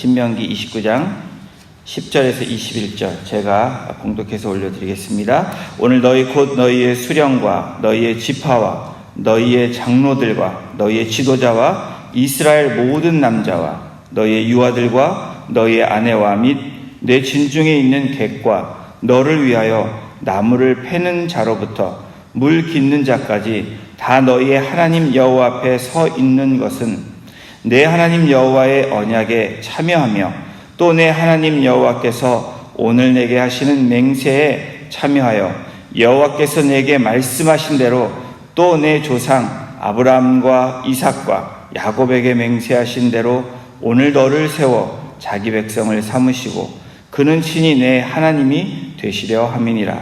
신명기 29장 10절에서 21절 제가 봉독해서 올려드리겠습니다. 오늘 너희 곧 너희의 수령과 너희의 지파와 너희의 장로들과 너희의 지도자와 이스라엘 모든 남자와 너희의 유아들과 너희의 아내와 및 내 진중에 있는 객과 너를 위하여 나무를 패는 자로부터 물 깃는 자까지 다 너희의 하나님 여호와 앞에 서 있는 것은 내 하나님 여호와의 언약에 참여하며 또 내 하나님 여호와께서 오늘 내게 하시는 맹세에 참여하여 여호와께서 내게 말씀하신 대로 또 내 조상 아브라함과 이삭과 야곱에게 맹세하신 대로 오늘 너를 세워 자기 백성을 삼으시고 그는 친히 내 하나님이 되시려 함이니라.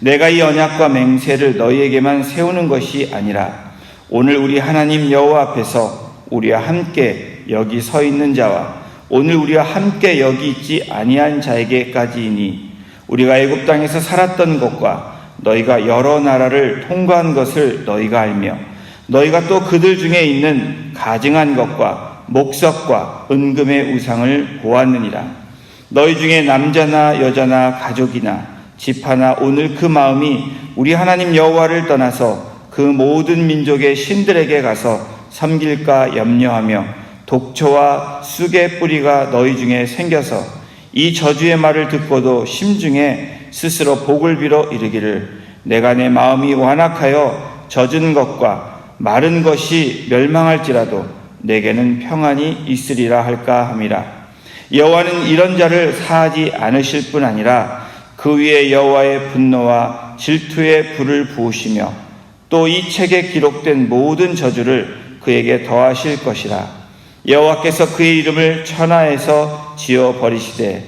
내가 이 언약과 맹세를 너희에게만 세우는 것이 아니라 오늘 우리 하나님 여호와 앞에서 우리와 함께 여기 서 있는 자와 오늘 우리와 함께 여기 있지 아니한 자에게까지이니 우리가 애굽 땅에서 살았던 것과 너희가 여러 나라를 통과한 것을 너희가 알며 너희가 또 그들 중에 있는 가증한 것과 목석과 은금의 우상을 보았느니라. 너희 중에 남자나 여자나 가족이나 집 하나 오늘 그 마음이 우리 하나님 여호와를 떠나서 그 모든 민족의 신들에게 가서 섬길까 염려하며 독초와 쑥의 뿌리가 너희 중에 생겨서 이 저주의 말을 듣고도 심중에 스스로 복을 빌어 이르기를 내가 내 마음이 완악하여 젖은 것과 마른 것이 멸망할지라도 내게는 평안이 있으리라 할까 함이라. 여호와는 이런 자를 사하지 않으실 뿐 아니라 그 위에 여호와의 분노와 질투의 불을 부으시며 또 이 책에 기록된 모든 저주를 그에게 더하실 것이라 여호와께서 그의 이름을 천하에서 지어 버리시되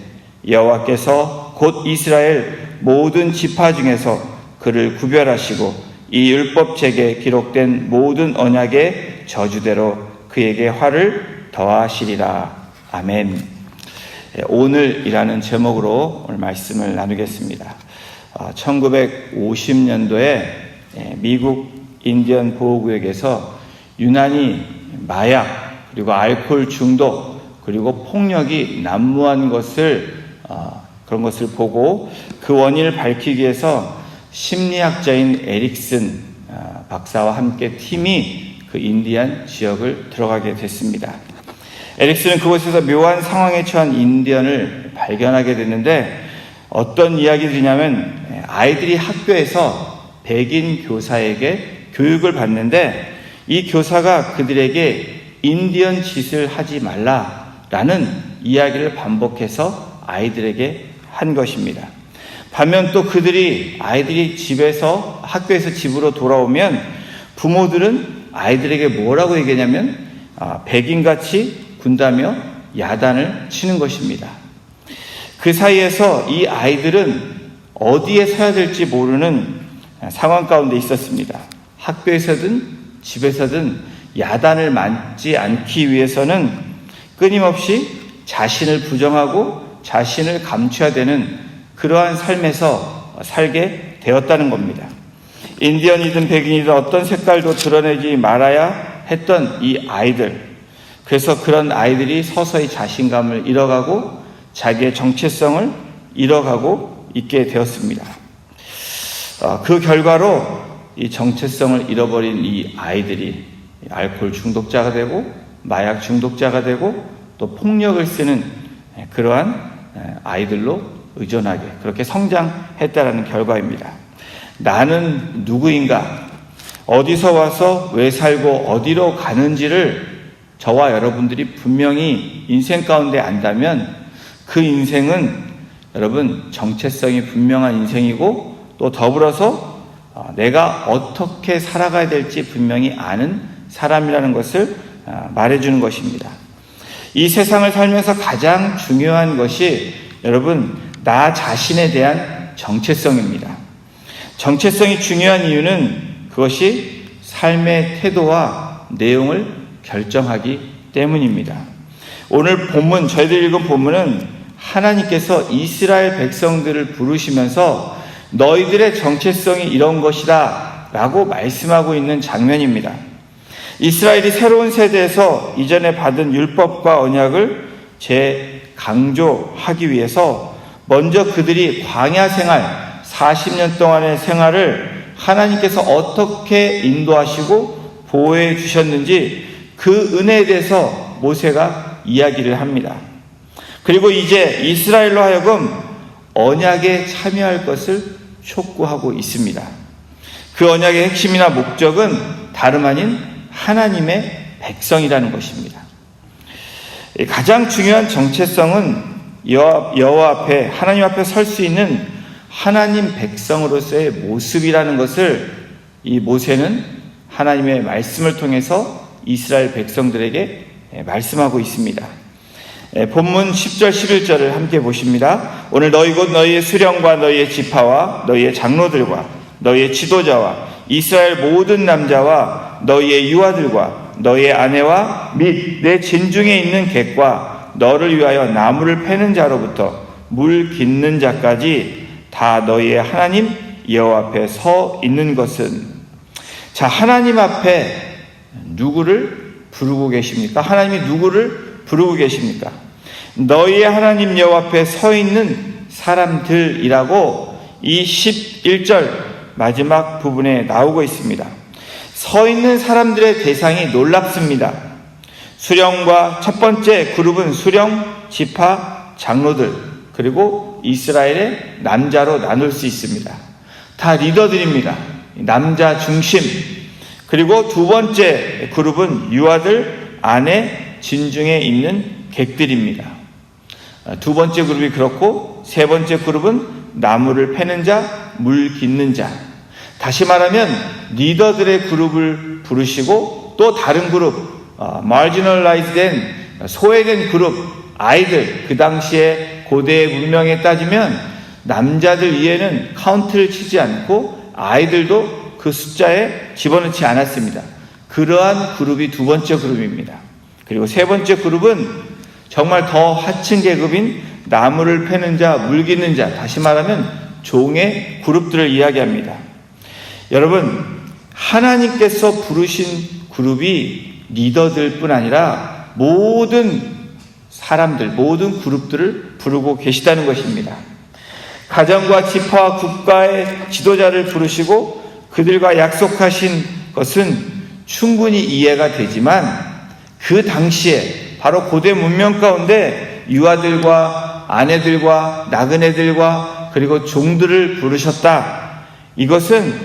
여호와께서 곧 이스라엘 모든 지파 중에서 그를 구별하시고 이 율법책에 기록된 모든 언약의 저주대로 그에게 화를 더하시리라 아멘. 예, 오늘이라는 제목으로 오늘 말씀을 나누겠습니다. 1950년도에 예, 미국 인디언 보호구역에서 유난히 마약 그리고 알코올 중독 그리고 폭력이 난무한 것을 어, 그런 것을 보고 그 원인을 밝히기 위해서 심리학자인 에릭슨 어, 박사와 함께 팀이 그 인디안 지역을 들어가게 됐습니다. 에릭슨은 그곳에서 묘한 상황에 처한 인디언을 발견하게 됐는데 어떤 이야기들이냐면 아이들이 학교에서 백인 교사에게 교육을 받는데 이 교사가 그들에게 인디언 짓을 하지 말라라는 이야기를 반복해서 아이들에게 한 것입니다. 반면 또 그들이 아이들이 집에서 학교에서 집으로 돌아오면 부모들은 아이들에게 뭐라고 얘기하냐면 아, 백인같이 군다며 야단을 치는 것입니다. 그 사이에서 이 아이들은 어디에 서야 될지 모르는 상황 가운데 있었습니다. 학교에서든 집에서든 야단을 맞지 않기 위해서는 끊임없이 자신을 부정하고 자신을 감춰야 되는 그러한 삶에서 살게 되었다는 겁니다. 인디언이든 백인이든 어떤 색깔도 드러내지 말아야 했던 이 아이들. 그래서 그런 아이들이 서서히 자신감을 잃어가고 자기의 정체성을 잃어가고 있게 되었습니다. 어, 그 결과로 이 정체성을 잃어버린 이 아이들이 알코올 중독자가 되고 마약 중독자가 되고 또 폭력을 쓰는 그러한 아이들로 의존하게 그렇게 성장했다라는 결과입니다. 나는 누구인가? 어디서 와서 왜 살고 어디로 가는지를 저와 여러분들이 분명히 인생 가운데 안다면 그 인생은 여러분 정체성이 분명한 인생이고 또 더불어서 어, 내가 어떻게 살아가야 될지 분명히 아는 사람이라는 것을 어, 말해주는 것입니다. 이 세상을 살면서 가장 중요한 것이 여러분 나 자신에 대한 정체성입니다. 정체성이 중요한 이유는 그것이 삶의 태도와 내용을 결정하기 때문입니다. 오늘 본문, 저희들 읽은 본문은 하나님께서 이스라엘 백성들을 부르시면서 너희들의 정체성이 이런 것이다 라고 말씀하고 있는 장면입니다. 이스라엘이 새로운 세대에서 이전에 받은 율법과 언약을 재강조하기 위해서 먼저 그들이 광야 생활 40년 동안의 생활을 하나님께서 어떻게 인도하시고 보호해 주셨는지 그 은혜에 대해서 모세가 이야기를 합니다. 그리고 이제 이스라엘로 하여금 언약에 참여할 것을 촉구하고 있습니다. 그 언약의 핵심이나 목적은 다름 아닌 하나님의 백성이라는 것입니다. 가장 중요한 정체성은 여호와 앞에 하나님 앞에 설 수 있는 하나님 백성으로서의 모습이라는 것을 이 모세는 하나님의 말씀을 통해서 이스라엘 백성들에게 말씀하고 있습니다. 본문 10절 11절을 함께 보십니다. 오늘 너희 곧 너희의 수령과 너희의 지파와 너희의 장로들과 너희의 지도자와 이스라엘 모든 남자와 너희의 유아들과 너희의 아내와 및 내 진중에 있는 객과 너를 위하여 나무를 패는 자로부터 물 깃는 자까지 다 너희의 하나님 여호와 앞에 서 있는 것은 자 하나님 앞에 누구를 부르고 계십니까? 하나님이 누구를 부르고 계십니까? 너희의 하나님 여호와 앞에 서 있는 사람들이라고 이 11절 마지막 부분에 나오고 있습니다. 서 있는 사람들의 대상이 놀랍습니다. 수령과 첫 번째 그룹은 수령, 지파, 장로들, 그리고 이스라엘의 남자로 나눌 수 있습니다. 다 리더들입니다. 남자 중심. 그리고 두 번째 그룹은 유아들, 아내, 진중에 있는 객들입니다. 두 번째 그룹이 그렇고, 세 번째 그룹은 나무를 패는 자, 물 깃는 자. 다시 말하면 리더들의 그룹을 부르시고 또 다른 그룹, 어, marginalized 소외된 그룹, 아이들, 그 당시에 고대 문명에 따지면 남자들 이해는 카운트를 치지 않고 아이들도 그 숫자에 집어넣지 않았습니다. 그러한 그룹이 두 번째 그룹입니다. 그리고 세 번째 그룹은 정말 더 하층 계급인 나무를 패는 자, 물 깃는 자, 다시 말하면 종의 그룹들을 이야기합니다. 여러분, 하나님께서 부르신 그룹이 리더들 뿐 아니라 모든 사람들, 모든 그룹들을 부르고 계시다는 것입니다. 가정과 지파와 국가의 지도자를 부르시고 그들과 약속하신 것은 충분히 이해가 되지만 그 당시에 바로 고대 문명 가운데 유아들과 아내들과 나그네들과 그리고 종들을 부르셨다. 이것은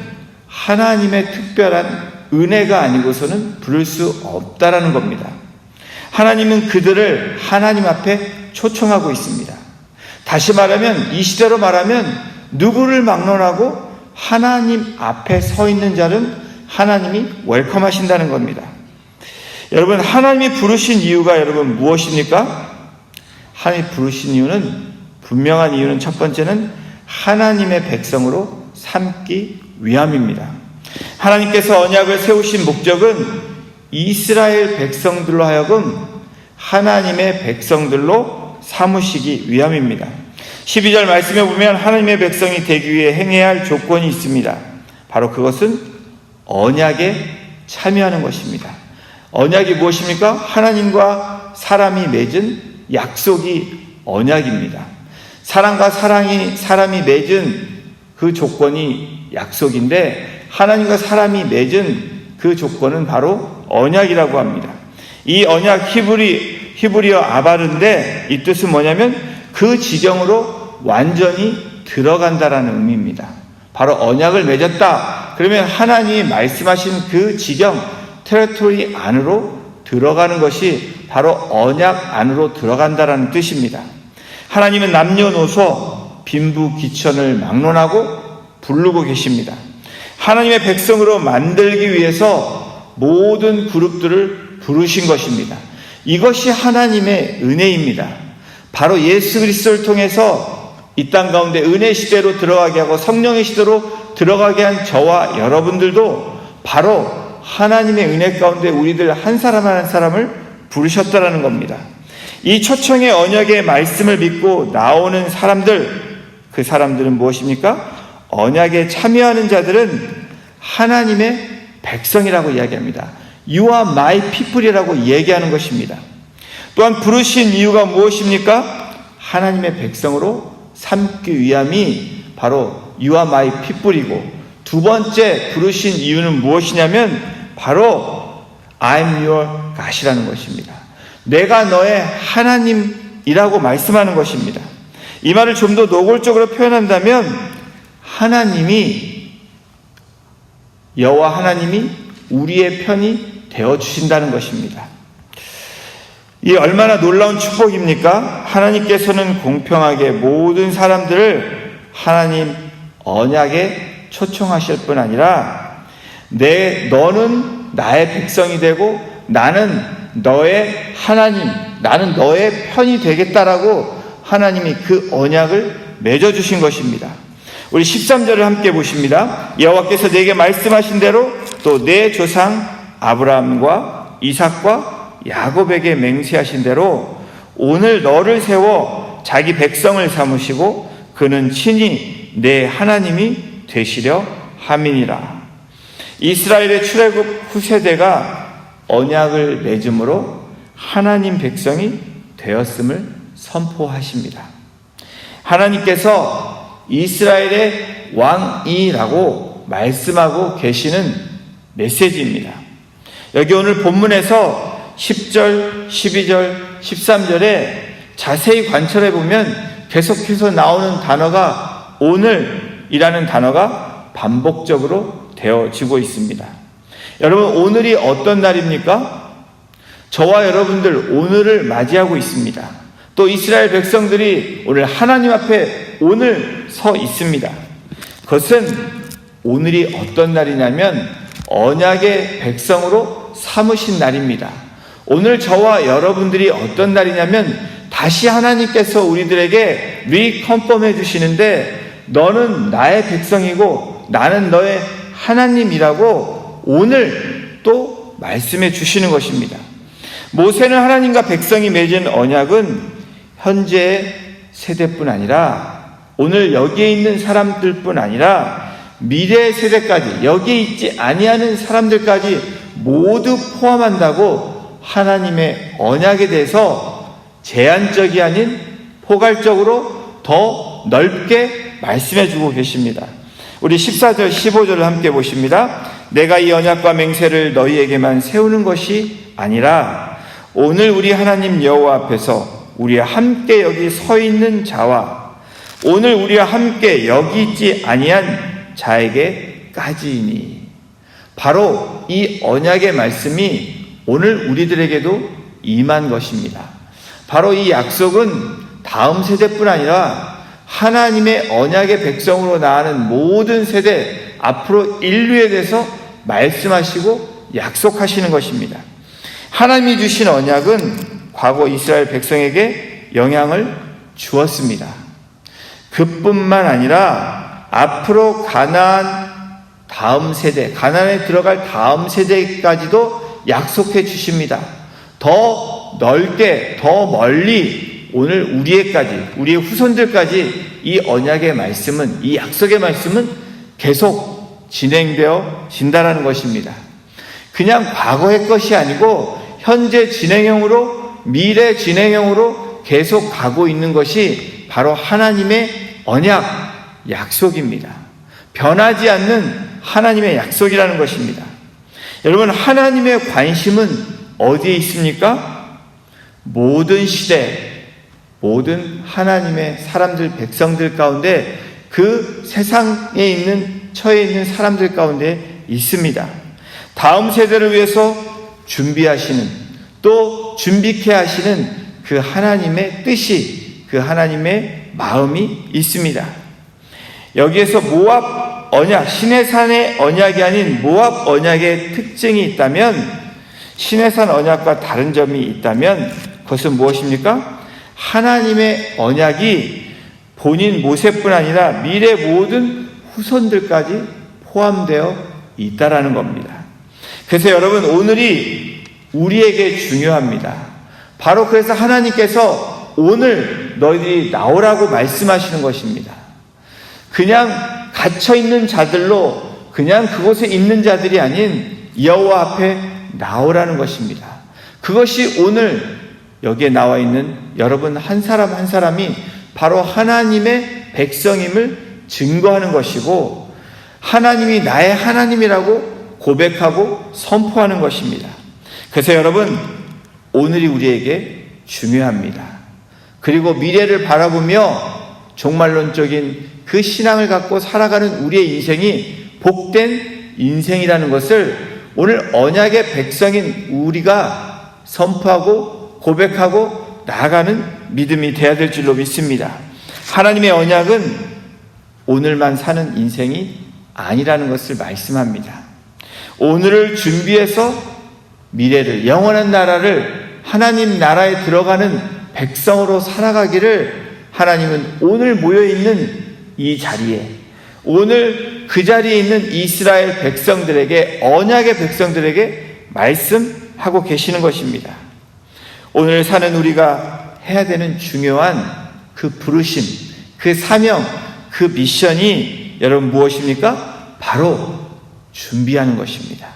하나님의 특별한 은혜가 아니고서는 부를 수 없다라는 겁니다. 하나님은 그들을 하나님 앞에 초청하고 있습니다. 다시 말하면 이 시대로 말하면 누구를 막론하고 하나님 앞에 서 있는 자는 하나님이 웰컴하신다는 겁니다. 여러분 하나님이 부르신 이유가 여러분 무엇입니까? 하나님 부르신 이유는 분명한 이유는 첫 번째는 하나님의 백성으로 삼기 위함입니다. 하나님께서 언약을 세우신 목적은 이스라엘 백성들로 하여금 하나님의 백성들로 삼으시기 위함입니다. 12절 말씀에 보면 하나님의 백성이 되기 위해 행해야 할 조건이 있습니다. 바로 그것은 언약에 참여하는 것입니다. 언약이 무엇입니까? 하나님과 사람이 맺은 약속이 언약입니다. 사랑과 사랑이 사람이 맺은 그 조건이 약속인데 하나님과 사람이 맺은 그 조건은 바로 언약이라고 합니다. 이 언약 히브리 히브리어 아바르인데 이 뜻은 뭐냐면 그 지경으로 완전히 들어간다라는 의미입니다. 바로 언약을 맺었다. 그러면 하나님이 말씀하신 그 지경 테레토리 안으로 들어가는 것이 바로 언약 안으로 들어간다라는 뜻입니다. 하나님은 남녀노소 빈부귀천을 막론하고 부르고 계십니다. 하나님의 백성으로 만들기 위해서 모든 그룹들을 부르신 것입니다. 이것이 하나님의 은혜입니다. 바로 예수 그리스도를 통해서 이 땅 가운데 은혜 시대로 들어가게 하고 성령의 시대로 들어가게 한 저와 여러분들도 바로 하나님의 은혜 가운데 우리들 한 사람 한 사람을 부르셨다라는 겁니다. 이 초청의 언약의 말씀을 믿고 나오는 사람들, 그 사람들은 무엇입니까? 언약에 참여하는 자들은 하나님의 백성이라고 이야기합니다. You are my people이라고 얘기하는 것입니다. 또한 부르신 이유가 무엇입니까? 하나님의 백성으로 삼기 위함이 바로 유아 마이 핏불이고 두 번째 부르신 이유는 무엇이냐면 바로 I'm your God이라는 것입니다. 내가 너의 하나님이라고 말씀하는 것입니다. 이 말을 좀 더 노골적으로 표현한다면 하나님이 여호와 하나님이 우리의 편이 되어 주신다는 것입니다. 이 얼마나 놀라운 축복입니까? 하나님께서는 공평하게 모든 사람들을 하나님 언약에 초청하실 뿐 아니라 내 너는 나의 백성이 되고 나는 너의 하나님, 나는 너의 편이 되겠다라고 하나님이 그 언약을 맺어 주신 것입니다. 우리 13절을 함께 보십니다. 여호와께서 내게 말씀하신 대로 또 내 조상 아브라함과 이삭과 야곱에게 맹세하신 대로 오늘 너를 세워 자기 백성을 삼으시고 그는 친히 내 하나님이 되시려 함이니라. 이스라엘의 출애굽 후세대가 언약을 맺음으로 하나님 백성이 되었음을 선포하십니다. 하나님께서 이스라엘의 왕이라고 말씀하고 계시는 메시지입니다. 여기 오늘 본문에서 10절, 12절, 13절에 자세히 관찰해 보면 계속해서 나오는 단어가 오늘 이라는 단어가 반복적으로 되어지고 있습니다. 여러분, 오늘이 어떤 날입니까? 저와 여러분들 오늘을 맞이하고 있습니다. 또 이스라엘 백성들이 오늘 하나님 앞에 오늘 서 있습니다. 그것은 오늘이 어떤 날이냐면 언약의 백성으로 삼으신 날입니다. 오늘 저와 여러분들이 어떤 날이냐면 다시 하나님께서 우리들에게 리컨펌해 주시는데 너는 나의 백성이고 나는 너의 하나님이라고 오늘 또 말씀해 주시는 것입니다. 모세는 하나님과 백성이 맺은 언약은 현재 세대뿐 아니라 오늘 여기에 있는 사람들뿐 아니라 미래 세대까지 여기에 있지 아니하는 사람들까지 모두 포함한다고 하나님의 언약에 대해서 제한적이 아닌 포괄적으로 더 넓게 말씀해 주고 계십니다. 우리 14절 15절을 함께 보십니다. 내가 이 언약과 맹세를 너희에게만 세우는 것이 아니라 오늘 우리 하나님 여호와 앞에서 우리와 함께 여기 서 있는 자와 오늘 우리와 함께 여기 있지 아니한 자에게까지니 바로 이 언약의 말씀이 오늘 우리들에게도 임한 것입니다. 바로 이 약속은 다음 세대뿐 아니라 하나님의 언약의 백성으로 나아가는 모든 세대 앞으로 인류에 대해서 말씀하시고 약속하시는 것입니다. 하나님이 주신 언약은 과거 이스라엘 백성에게 영향을 주었습니다. 그뿐만 아니라 앞으로 가나안 다음 세대, 가나안에 들어갈 다음 세대까지도 약속해 주십니다. 더 넓게, 더 멀리 오늘 우리에까지, 우리의 후손들까지 이 언약의 말씀은, 이 약속의 말씀은 계속 진행되어 진다라는 것입니다. 그냥 과거의 것이 아니고 현재 진행형으로 미래 진행형으로 계속 가고 있는 것이 바로 하나님의 언약 약속입니다. 변하지 않는 하나님의 약속이라는 것입니다. 여러분, 하나님의 관심은 어디에 있습니까? 모든 시대, 모든 하나님의 사람들, 백성들 가운데 그 세상에 있는, 처해 있는 사람들 가운데 있습니다. 다음 세대를 위해서 준비하시는, 또 준비케 하시는 그 하나님의 뜻이, 그 하나님의 마음이 있습니다. 여기에서 모압 언약, 시내산의 언약이 아닌 모압 언약의 특징이 있다면 시내산 언약과 다른 점이 있다면 그것은 무엇입니까? 하나님의 언약이 본인 모세뿐 아니라 미래 모든 후손들까지 포함되어 있다라는 겁니다. 그래서 여러분 오늘이 우리에게 중요합니다. 바로 그래서 하나님께서 오늘 너희들이 나오라고 말씀하시는 것입니다. 그냥 갇혀 있는 자들로 그냥 그곳에 있는 자들이 아닌 여호와 앞에 나오라는 것입니다. 그것이 오늘 여기에 나와 있는 여러분 한 사람 한 사람이 바로 하나님의 백성임을 증거하는 것이고 하나님이 나의 하나님이라고 고백하고 선포하는 것입니다. 그래서 여러분 오늘이 우리에게 중요합니다. 그리고 미래를 바라보며 종말론적인 그 신앙을 갖고 살아가는 우리의 인생이 복된 인생이라는 것을 오늘 언약의 백성인 우리가 선포하고 고백하고 나아가는 믿음이 되어야 될 줄로 믿습니다. 하나님의 언약은 오늘만 사는 인생이 아니라는 것을 말씀합니다. 오늘을 준비해서 미래를, 영원한 나라를 하나님 나라에 들어가는 백성으로 살아가기를 하나님은 오늘 모여있는 이 자리에, 오늘 그 자리에 있는 이스라엘 백성들에게, 언약의 백성들에게 말씀하고 계시는 것입니다. 오늘 사는 우리가 해야 되는 중요한 그 부르심, 그 사명, 그 미션이 여러분 무엇입니까? 바로 준비하는 것입니다.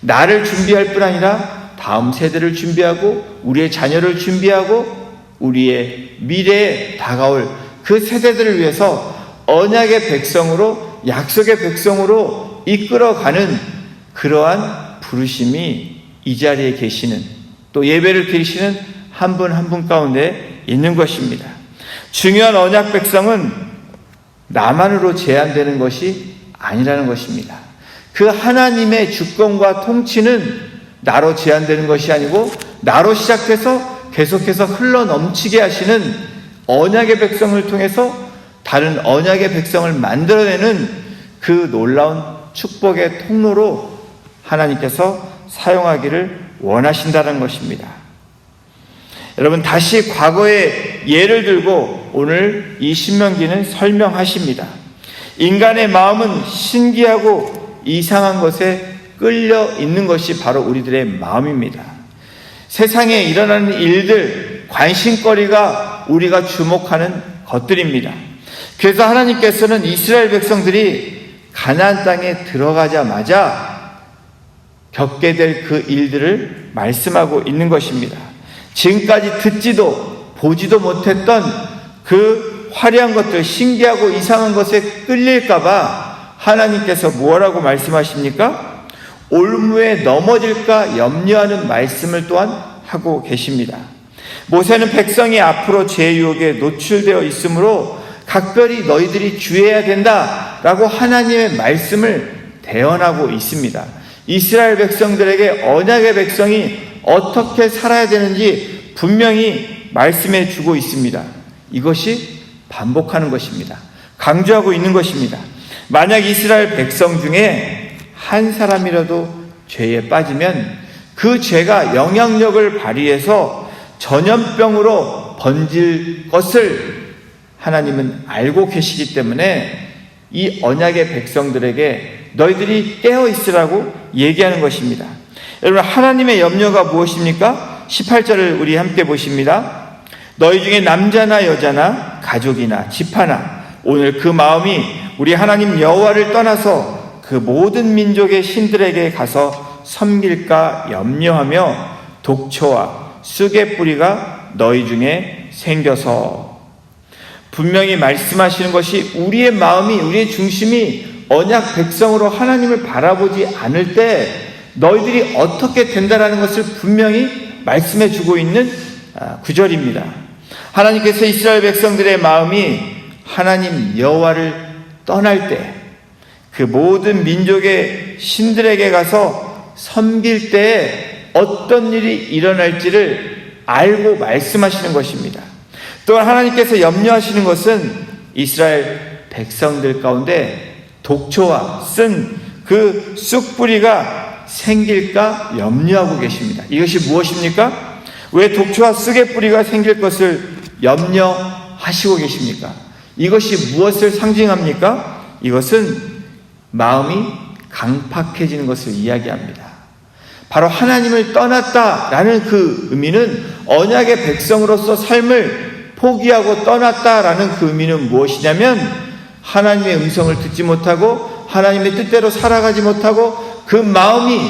나를 준비할 뿐 아니라 다음 세대를 준비하고 우리의 자녀를 준비하고 우리의 미래에 다가올 그 세대들을 위해서 언약의 백성으로 약속의 백성으로 이끌어가는 그러한 부르심이 이 자리에 계시는 또 예배를 드리시는 한분 한 분 가운데 있는 것입니다. 중요한 언약 백성은 나만으로 제한되는 것이 아니라는 것입니다. 그 하나님의 주권과 통치는 나로 제한되는 것이 아니고 나로 시작해서 계속해서 흘러 넘치게 하시는 언약의 백성을 통해서 다른 언약의 백성을 만들어내는 그 놀라운 축복의 통로로 하나님께서 사용하기를 원하신다는 것입니다. 여러분 다시 과거의 예를 들고 오늘 이 신명기는 설명하십니다. 인간의 마음은 신기하고 이상한 것에 끌려 있는 것이 바로 우리들의 마음입니다. 세상에 일어나는 일들, 관심거리가 우리가 주목하는 것들입니다. 그래서 하나님께서는 이스라엘 백성들이 가나안 땅에 들어가자마자 겪게 될 그 일들을 말씀하고 있는 것입니다. 지금까지 듣지도 보지도 못했던 그 화려한 것들, 신기하고 이상한 것에 끌릴까봐 하나님께서 뭐라고 말씀하십니까? 올무에 넘어질까 염려하는 말씀을 또한 하고 계십니다. 모세는 백성이 앞으로 제 유혹에 노출되어 있으므로 각별히 너희들이 주의해야 된다라고 하나님의 말씀을 대언하고 있습니다. 이스라엘 백성들에게 언약의 백성이 어떻게 살아야 되는지 분명히 말씀해 주고 있습니다. 이것이 반복하는 것입니다. 강조하고 있는 것입니다. 만약 이스라엘 백성 중에 한 사람이라도 죄에 빠지면 그 죄가 영향력을 발휘해서 전염병으로 번질 것을 하나님은 알고 계시기 때문에 이 언약의 백성들에게 너희들이 깨어 있으라고 얘기하는 것입니다. 여러분, 하나님의 염려가 무엇입니까? 18절을 우리 함께 보십니다. 너희 중에 남자나 여자나 가족이나 집 하나 오늘 그 마음이 우리 하나님 여호와를 떠나서 그 모든 민족의 신들에게 가서 섬길까 염려하며 독초와 쑥의 뿌리가 너희 중에 생겨서 분명히 말씀하시는 것이 우리의 마음이 우리의 중심이 언약 백성으로 하나님을 바라보지 않을 때 너희들이 어떻게 된다라는 것을 분명히 말씀해 주고 있는 아, 구절입니다. 하나님께서 이스라엘 백성들의 마음이 하나님 여호와를 떠날 때 그 모든 민족의 신들에게 가서 섬길 때에 어떤 일이 일어날지를 알고 말씀하시는 것입니다. 또한 하나님께서 염려하시는 것은 이스라엘 백성들 가운데 독초와 쓴 그 쑥뿌리가 생길까 염려하고 계십니다. 이것이 무엇입니까? 왜 독초와 쑥의 뿌리가 생길 것을 염려하시고 계십니까? 이것이 무엇을 상징합니까? 이것은 마음이 강팍해지는 것을 이야기합니다. 바로 하나님을 떠났다라는 그 의미는 언약의 백성으로서 삶을 포기하고 떠났다라는 그 의미는 무엇이냐면 하나님의 음성을 듣지 못하고 하나님의 뜻대로 살아가지 못하고 그 마음이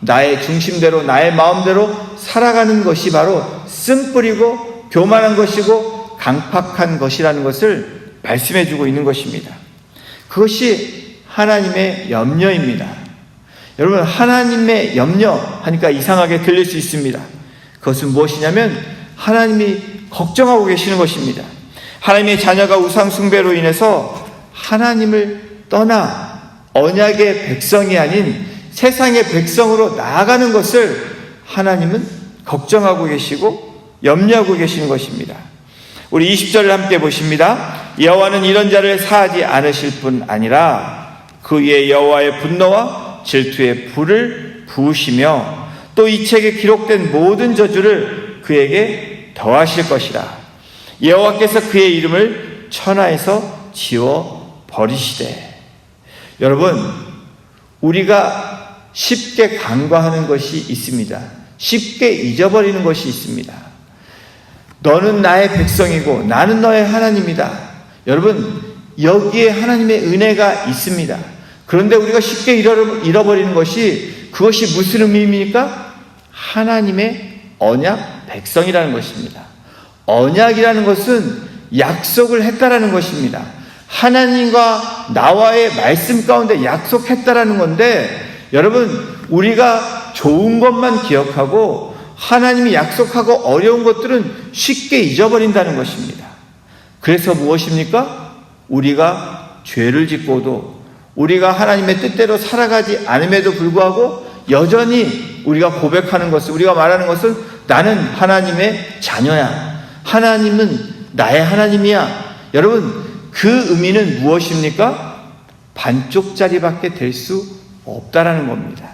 나의 중심대로 나의 마음대로 살아가는 것이 바로 쓴뿌리고 교만한 것이고 강팍한 것이라는 것을 말씀해 주고 있는 것입니다. 그것이 하나님의 염려입니다. 여러분 하나님의 염려 하니까 이상하게 들릴 수 있습니다. 그것은 무엇이냐면 하나님이 걱정하고 계시는 것입니다. 하나님의 자녀가 우상 숭배로 인해서 하나님을 떠나 언약의 백성이 아닌 세상의 백성으로 나아가는 것을 하나님은 걱정하고 계시고 염려하고 계시는 것입니다. 우리 20절을 함께 보십니다. 여호와는 이런 자를 사하지 않으실 뿐 아니라 그 위에 여호와의 분노와 질투의 불을 부으시며 또 이 책에 기록된 모든 저주를 그에게 더하실 것이라. 여호와께서 그의 이름을 천하에서 지워 버리시되. 여러분, 우리가 쉽게 간과하는 것이 있습니다. 쉽게 잊어버리는 것이 있습니다. 너는 나의 백성이고 나는 너의 하나님이다. 여러분, 여기에 하나님의 은혜가 있습니다. 그런데 우리가 쉽게 잃어버리는 것이 그것이 무슨 의미입니까? 하나님의 언약 백성이라는 것입니다. 언약이라는 것은 약속을 했다라는 것입니다. 하나님과 나와의 말씀 가운데 약속했다라는 건데 여러분 우리가 좋은 것만 기억하고 하나님이 약속하고 어려운 것들은 쉽게 잊어버린다는 것입니다. 그래서 무엇입니까? 우리가 죄를 짓고도 우리가 하나님의 뜻대로 살아가지 않음에도 불구하고 여전히 우리가 고백하는 것을 우리가 말하는 것은 나는 하나님의 자녀야. 하나님은 나의 하나님이야. 여러분 그 의미는 무엇입니까? 반쪽짜리밖에 될 수 없다라는 겁니다.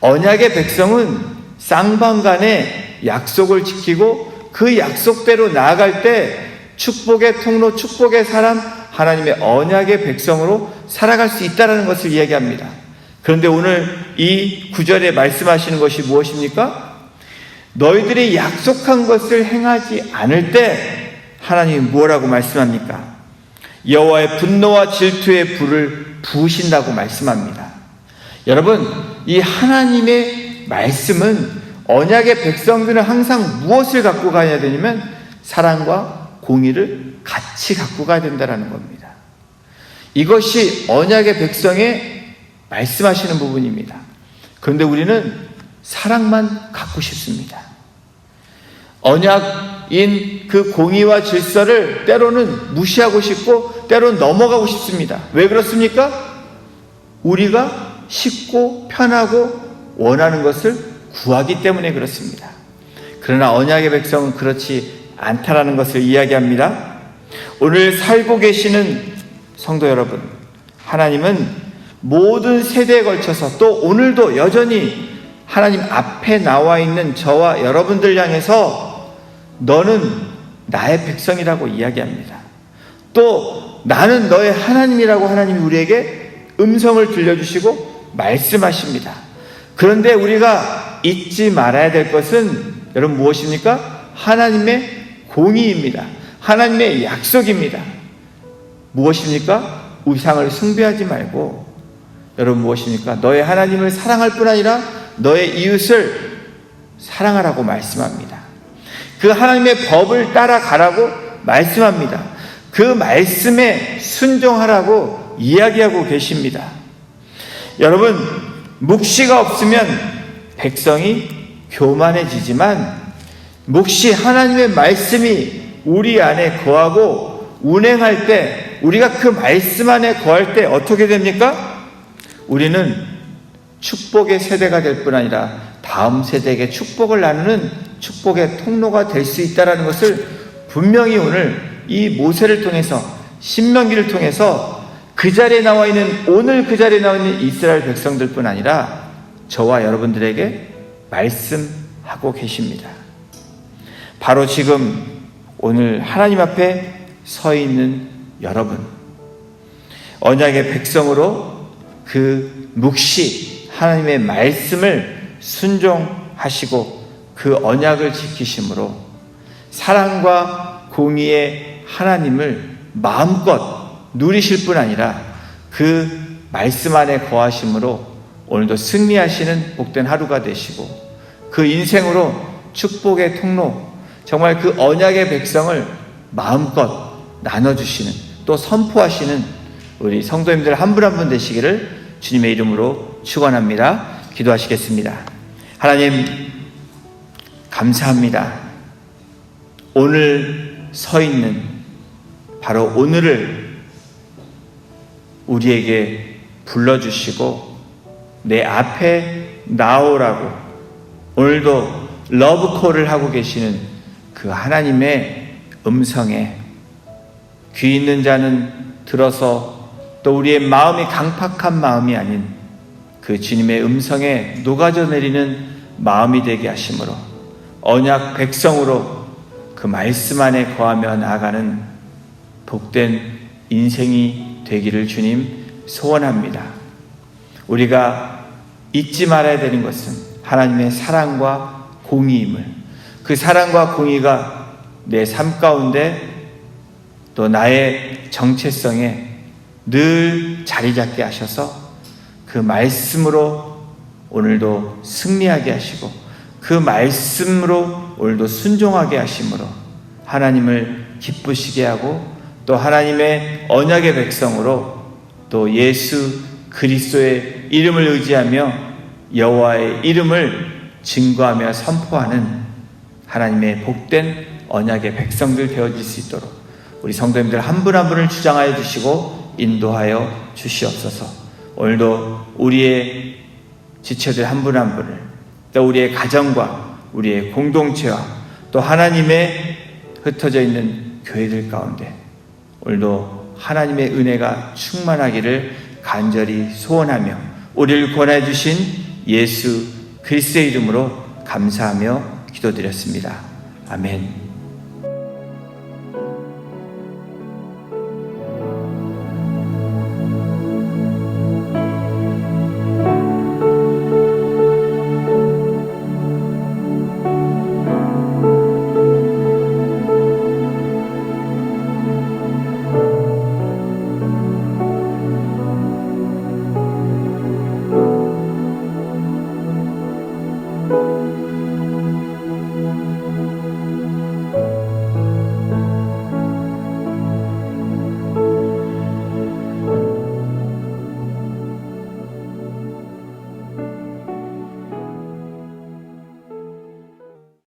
언약의 백성은 쌍방간에 약속을 지키고 그 약속대로 나아갈 때 축복의 통로, 축복의 사람, 하나님의 언약의 백성으로 살아갈 수 있다는 것을 이야기합니다. 그런데 오늘 이 구절에 말씀하시는 것이 무엇입니까? 너희들이 약속한 것을 행하지 않을 때 하나님이 무엇라고 말씀합니까? 여호와의 분노와 질투의 불을 부으신다고 말씀합니다. 여러분, 이 하나님의 말씀은 언약의 백성들은 항상 무엇을 갖고 가야 되냐면 사랑과 공의를 같이 갖고 가야 된다는 겁니다. 이것이 언약의 백성의 말씀하시는 부분입니다. 그런데 우리는 사랑만 갖고 싶습니다. 언약인 그 공의와 질서를 때로는 무시하고 싶고 때로는 넘어가고 싶습니다. 왜 그렇습니까? 우리가 쉽고 편하고 원하는 것을 구하기 때문에 그렇습니다. 그러나 언약의 백성은 그렇지 않다라는 것을 이야기합니다. 오늘 살고 계시는 성도 여러분, 하나님은 모든 세대에 걸쳐서 또 오늘도 여전히 하나님 앞에 나와 있는 저와 여러분들 향해서 너는 나의 백성이라고 이야기합니다. 또 나는 너의 하나님이라고 하나님이 우리에게 음성을 들려주시고 말씀하십니다. 그런데 우리가 잊지 말아야 될 것은 여러분 무엇입니까? 하나님의 공의입니다. 하나님의 약속입니다. 무엇입니까? 우상을 숭배하지 말고 여러분 무엇입니까? 너의 하나님을 사랑할 뿐 아니라 너의 이웃을 사랑하라고 말씀합니다. 그 하나님의 법을 따라가라고 말씀합니다. 그 말씀에 순종하라고 이야기하고 계십니다. 여러분, 묵시가 없으면 백성이 교만해지지만 묵시 하나님의 말씀이 우리 안에 거하고 운행할 때 우리가 그 말씀 안에 거할 때 어떻게 됩니까? 우리는 축복의 세대가 될 뿐 아니라 다음 세대에게 축복을 나누는 축복의 통로가 될 수 있다는 것을 분명히 오늘 이 모세를 통해서 신명기를 통해서 그 자리에 나와 있는 오늘 그 자리에 나와 있는 이스라엘 백성들뿐 아니라 저와 여러분들에게 말씀하고 계십니다. 바로 지금 오늘 하나님 앞에 서 있는 여러분 언약의 백성으로 그 묵시 하나님의 말씀을 순종하시고 그 언약을 지키심으로 사랑과 공의의 하나님을 마음껏 누리실 뿐 아니라 그 말씀 안에 거하심으로 오늘도 승리하시는 복된 하루가 되시고 그 인생으로 축복의 통로 정말 그 언약의 백성을 마음껏 나눠주시는 또 선포하시는 우리 성도님들 한 분 한 분 되시기를 주님의 이름으로 축원합니다. 기도하시겠습니다. 하나님 감사합니다. 오늘 서 있는 바로 오늘을 우리에게 불러주시고 내 앞에 나오라고 오늘도 러브콜을 하고 계시는 그 하나님의 음성에 귀 있는 자는 들어서 또 우리의 마음이 강팍한 마음이 아닌 그 주님의 음성에 녹아져 내리는 마음이 되게 하심으로 언약 백성으로 그 말씀 안에 거하며 나아가는 복된 인생이 되기를 주님 소원합니다. 우리가 잊지 말아야 되는 것은 하나님의 사랑과 공의임을 그 사랑과 공의가 내 삶 가운데 또 나의 정체성에 늘 자리 잡게 하셔서 그 말씀으로 오늘도 승리하게 하시고 그 말씀으로 오늘도 순종하게 하심으로 하나님을 기쁘시게 하고 또 하나님의 언약의 백성으로 또 예수 그리스도의 이름을 의지하며 여호와의 이름을 증거하며 선포하는 하나님의 복된 언약의 백성들 되어질 수 있도록 우리 성도님들 한 분 한 분을 주장하여 주시고 인도하여 주시옵소서. 오늘도 우리의 지체들 한 분한 분을 또 우리의 가정과 우리의 공동체와 또 하나님의 흩어져 있는 교회들 가운데 오늘도 하나님의 은혜가 충만하기를 간절히 소원하며 우리를 권해 주신 예수 그리스도의 이름으로 감사하며 기도드렸습니다. 아멘.